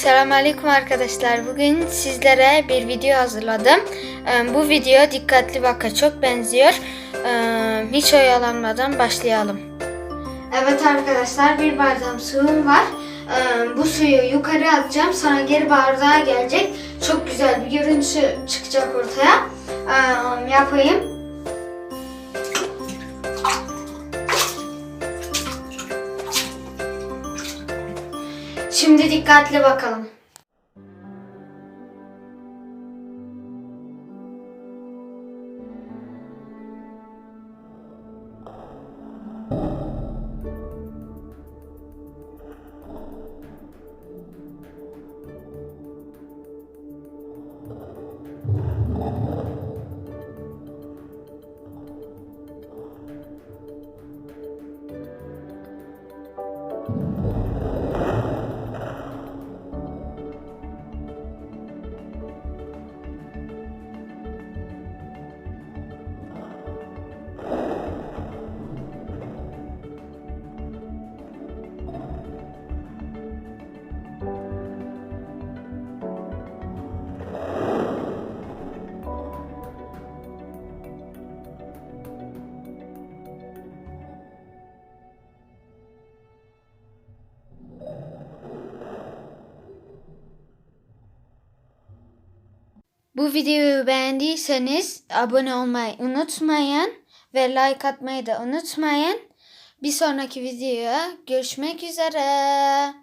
Selamünaleyküm arkadaşlar. Bugün sizlere bir video hazırladım. Ee, Bu video dikkatli vaka çok benziyor. Ee, Hiç oyalanmadan başlayalım. Evet arkadaşlar bir bardağım suyum var. Ee, Bu suyu yukarı atacağım. Sonra geri bardağa gelecek. Çok güzel bir görüntü çıkacak ortaya. Yapayım. Şimdi dikkatli bakalım. Bu videoyu beğendiyseniz abone olmayı unutmayın ve like atmayı da unutmayın. Bir sonraki videoya görüşmek üzere.